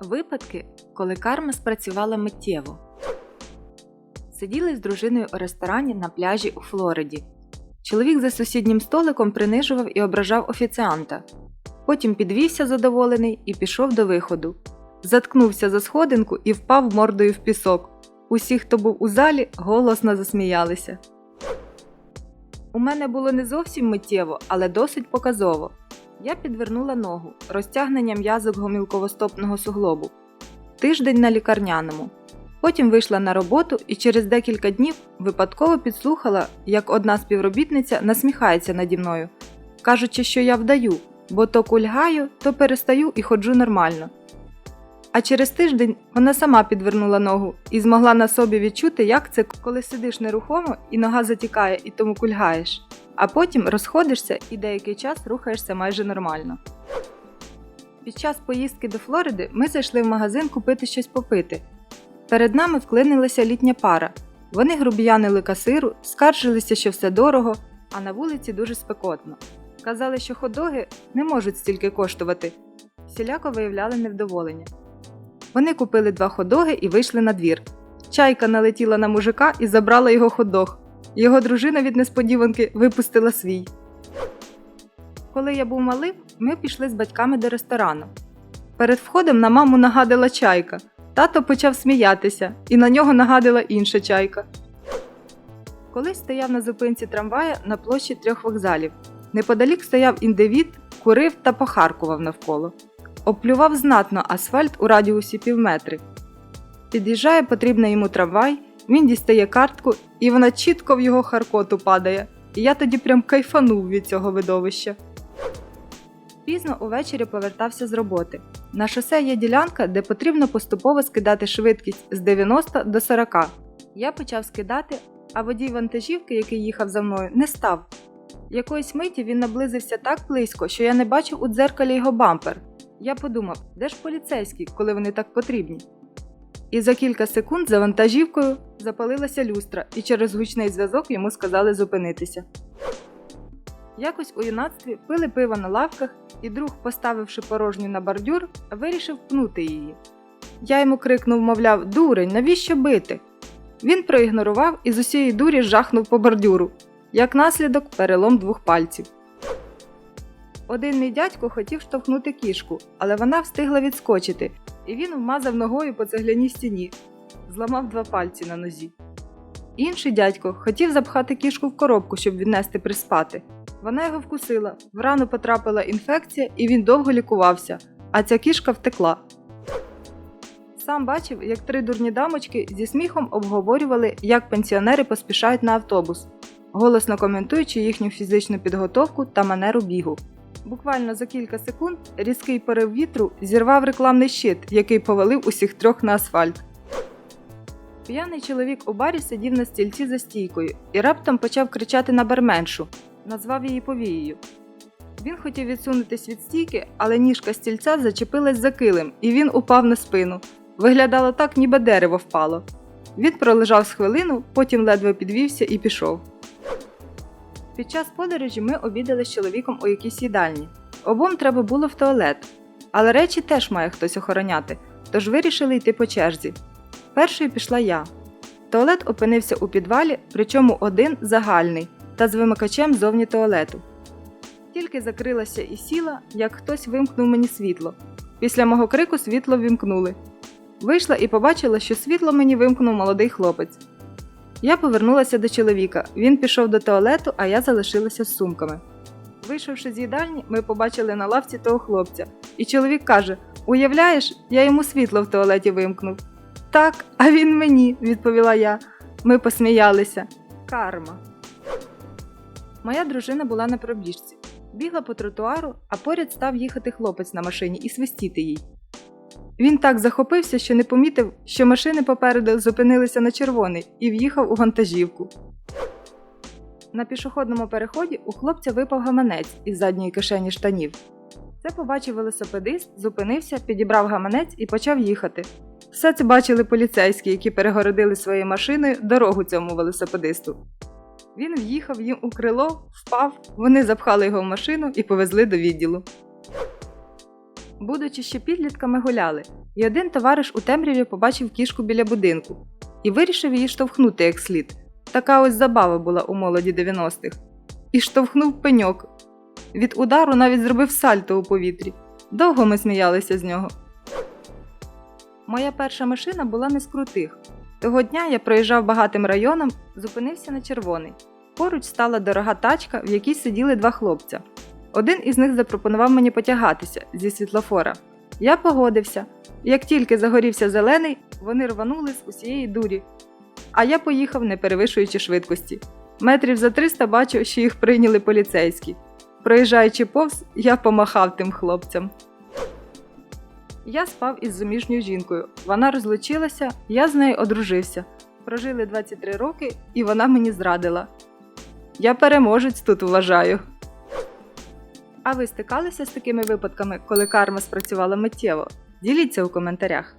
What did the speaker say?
Випадки, коли карма спрацювала миттєво. Сиділи з дружиною у ресторані на пляжі у Флориді. Чоловік за сусіднім столиком принижував і ображав офіціанта. Потім підвівся задоволений і пішов до виходу. Заткнувся за сходинку і впав мордою в пісок. Усі, хто був у залі, голосно засміялися. У мене було не зовсім миттєво, але досить показово. Я підвернула ногу, розтягнення м'язок гомілковостопного суглобу. Тиждень на лікарняному. Потім вийшла на роботу і через декілька днів випадково підслухала, як одна співробітниця насміхається наді мною, кажучи, що я вдаю, бо то кульгаю, то перестаю і ходжу нормально. А через тиждень вона сама підвернула ногу і змогла на собі відчути, як це, коли сидиш нерухомо і нога затікає і тому кульгаєш, а потім розходишся і деякий час рухаєшся майже нормально. Під час поїздки до Флориди ми зайшли в магазин купити щось попити. Перед нами вклинилася літня пара. Вони грубіянили касиру, скаржилися, що все дорого, а на вулиці дуже спекотно. Казали, що ходоги не можуть стільки коштувати. Всіляко виявляли невдоволення. Вони купили два ходоги і вийшли на двір. Чайка налетіла на мужика і забрала його ходог. Його дружина від несподіванки випустила свій. Коли я був малим, ми пішли з батьками до ресторану. Перед входом на маму нагадила чайка. Тато почав сміятися, і на нього нагадила інша чайка. Колись стояв на зупинці трамвая на площі трьох вокзалів. Неподалік стояв індивід, курив та похаркував навколо. Оплював знатно асфальт у радіусі півметри. Під'їжджає потрібний йому трамвай, він дістає картку, і вона чітко в його харкоту падає. І я тоді прям кайфанув від цього видовища. Пізно увечері повертався з роботи. На шосе є ділянка, де потрібно поступово скидати швидкість з 90 до 40. Я почав скидати, а водій вантажівки, який їхав за мною, не став. Якоїсь миті він наблизився так близько, що я не бачив у дзеркалі його бампер. Я подумав, де ж поліцейські, коли вони так потрібні? І за кілька секунд за вантажівкою запалилася люстра, і через гучний зв'язок йому сказали зупинитися. Якось у юнацтві пили пиво на лавках, і друг, поставивши порожню на бордюр, вирішив пнути її. Я йому крикнув, мовляв, дурень, навіщо бити? Він проігнорував і з усієї дурі жахнув по бордюру. Як наслідок, перелом двох пальців. Один мій дядько хотів штовхнути кішку, але вона встигла відскочити, і він вмазав ногою по цегляній стіні, зламав два пальці на нозі. Інший дядько хотів запхати кішку в коробку, щоб віднести приспати. Вона його вкусила, в рану потрапила інфекція, і він довго лікувався, а ця кішка втекла. Сам бачив, як три дурні дамочки зі сміхом обговорювали, як пенсіонери поспішають на автобус, голосно коментуючи їхню фізичну підготовку та манеру бігу. Буквально за кілька секунд різкий порив вітру зірвав рекламний щит, який повалив усіх трьох на асфальт. П'яний чоловік у барі сидів на стільці за стійкою і раптом почав кричати на барменшу, назвав її повією. Він хотів відсунутись від стійки, але ніжка стільця зачепилась за килим, і він упав на спину. Виглядало так, ніби дерево впало. Він пролежав з хвилину, потім ледве підвівся і пішов. Під час подорожі ми обідали з чоловіком у якійсь їдальні. Обом треба було в туалет, але речі теж має хтось охороняти, тож вирішили йти по черзі. Першою пішла я. Туалет опинився у підвалі, причому один загальний, та з вимикачем зовні туалету. Тільки закрилася і сіла, як хтось вимкнув мені світло. Після мого крику світло вімкнули. Вийшла і побачила, що світло мені вимкнув молодий хлопець. Я повернулася до чоловіка. Він пішов до туалету, а я залишилася з сумками. Вийшовши з їдальні, ми побачили на лавці того хлопця, і чоловік каже: Уявляєш, я йому світло в туалеті вимкнув. Так, а він мені, відповіла я. Ми посміялися. Карма. Моя дружина була на пробіжці. Бігла по тротуару, а поряд став їхати хлопець на машині і свистіти їй. Він так захопився, що не помітив, що машини попереду зупинилися на червоний і в'їхав у вантажівку. На пішохідному переході у хлопця випав гаманець із задньої кишені штанів. Це побачив велосипедист, зупинився, підібрав гаманець і почав їхати. Все це бачили поліцейські, які перегородили своєю машиною дорогу цьому велосипедисту. Він в'їхав їм у крило, впав, вони запхали його в машину і повезли до відділу. Будучи ще підлітками гуляли, І один товариш у темряві побачив кішку біля будинку і вирішив її штовхнути як слід. Така ось забава була у молоді 90-х. І штовхнув пеньок. Від удару навіть зробив сальто у повітрі. Довго ми сміялися з нього. Моя перша машина була не з крутих. Того дня я проїжджав багатим районом, зупинився на червоний. Поруч стала дорога тачка, в якій сиділи два хлопця. Один із них запропонував мені потягатися зі світлофора. Я погодився. Як тільки загорівся зелений, вони рванули з усієї дурі. А я поїхав, не перевищуючи швидкості. Метрів за 300 бачу, що їх прийняли поліцейські. Проїжджаючи повз, я помахав тим хлопцям. Я спав із заміжньою жінкою. Вона розлучилася, я з нею одружився. Прожили 23 роки, і вона мені зрадила. Я переможець тут вважаю. А ви стикалися з такими випадками, коли карма спрацювала миттєво? Діліться у коментарях.